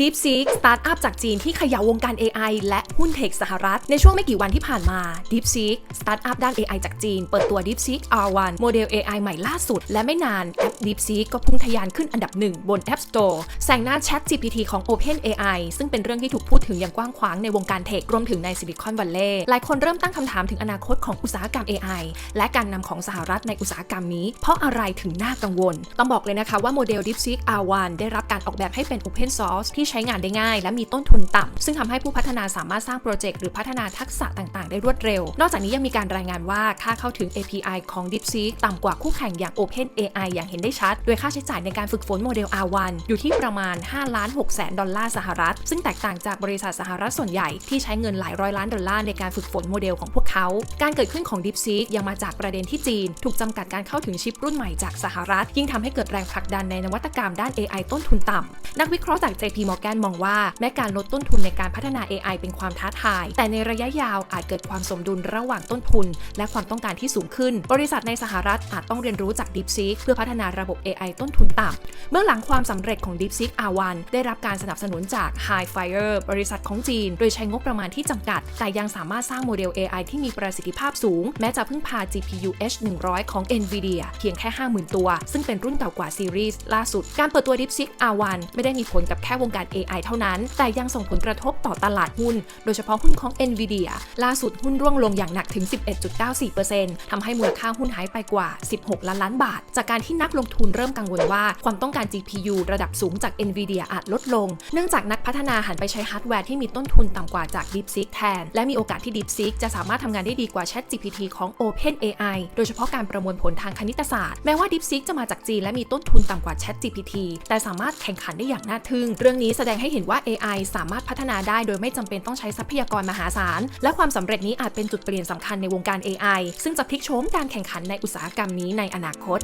DeepSeek สตาร์ทอัพจากจีนที่เขย่าวงการ AI และหุ้นเทคสหรัฐ ในช่วงไม่กี่วันที่ผ่านมา DeepSeek สตาร์ทอัพด้าน AI จากจีน เปิดตัว DeepSeek R1 โมเดล AI ใหม่ล่าสุด และไม่นาน แอป DeepSeek ก็พุ่งทะยานขึ้นอันดับหนึ่งบน App Store แซงหน้า Chat GPT ของ OpenAI ซึ่งเป็นเรื่องที่ถูกพูดถึงอย่างกว้างขวางในวงการเทค รวมถึงในซิลิคอนวัลเลย์หลายคนเริ่มตั้งคำถามถึงอนาคตของอุตสาหกรรม AI และการนำของสหรัฐในอุตสาหกรรมนี้ เพราะอะไรถึงน่ากังวล ต้องบอกเลยนะคะว่าโมเดล DeepSeek R1 ได้รับการออกแบบให้เป็น Open Source ที่ใช้งานได้ง่าย และมีต้นทุนต่ำซึ่งทำให้ผู้พัฒนาสามารถสร้างโปรเจกต์หรือพัฒนาทักษะต่างๆ ได้รวดเร็ว นอกจากนี้ยังมีการรายงานว่าค่าเข้าถึง API ของ DeepSeek ต่ำกว่าคู่แข่งอย่าง OpenAI อย่างเห็นได้ชัด โดยค่าใช้จ่ายในการฝึกฝนโมเดล R1 อยู่ที่ประมาณ5ล้าน6แสนดอลลาร์สหรัฐ ซึ่งแตกต่างจากบริษัทสหรัฐส่วนใหญ่ที่ใช้เงินหลายร้อยล้านดอลลาร์ในการฝึกฝนโมเดลของพวกเขา การเกิดขึ้นของ DeepSeek ยังมาจากประเด็นที่จีน ถูกจำกัดการเข้าถึงชิปรุ่นใหม่จากสหรัฐ ยิ่งทำให้เกิดแรงผลักดันในนวัตกรรมด้าน AI ต้นทุนต่ำนักวิเคราะห์จาก JP Morgan แกลนมองว่าแม้การลดต้นทุนในการพัฒนา AI เป็นความท้าทาย แต่ในระยะยาวอาจเกิดความสมดุลระหว่างต้นทุน และความต้องการที่สูงขึ้น บริษัทในสหรัฐอาจต้องเรียนรู้จาก DeepSeek เพื่อพัฒนาระบบ AI ต้นทุนต่ำเมื่อหลังความสำเร็จของ DeepSeek R1 ได้รับการสนับสนุนจาก Highfire บริษัทของจีน โดยใช้งบประมาณที่จำกัด แต่ยังสามารถสร้างโมเดล AI ที่มีประสิทธิภาพสูง แม้จะพึ่งพา GPU H100 ของ NVIDIA เพียงแค่ 50,000 ตัว ซึ่งเป็นรุ่นเก่ากว่าซีรีส์ล่าสุด การเปิดตัว DeepSeek R1 ไม่ได้มีผลกับแค่วงการ AI เท่านั้น แต่ยังส่งผลกระทบต่อตลาดหุ้น โดยเฉพาะหุ้นของ NVIDIA ล่าสุดหุ้นร่วงลงอย่างหนักถึง 11.94%ทำให้มูลค่าหุ้นหายไปกว่า 16 ล้านล้านบาท จากการที่นักลงทุนเริ่มกังวลว่า ความต้องการ GPU ระดับสูงจาก NVIDIA อาจลดลง เนื่องจากนักพัฒนาหันไปใช้ฮาร์ดแวร์ที่มีต้นทุนต่ำกว่าจาก DeepSeek แทน และมีโอกาสที่ DeepSeek จะสามารถทำงานได้ดีกว่า ChatGPT ของ OpenAI โดยเฉพาะการประมวลผลทางคณิตศาสตร์ แม้ว่า DeepSeek จะมาจากจีนและมีต้นทุนต่ำกว่า ChatGPT แต่สามารถแข่งขันได้อย่างน่าทึ่ง เรื่องนี้แสดงให้เห็นว่า AI สามารถพัฒนาได้โดยไม่จำเป็นต้องใช้ทรัพยากรมหาศาล และความสำเร็จนี้อาจเป็นจุดเปลี่ยนสำคัญในวงการ AI ซึ่งจะพลิกโฉมการแข่งขันในอุตสาหกรรมนี้ในอนาคต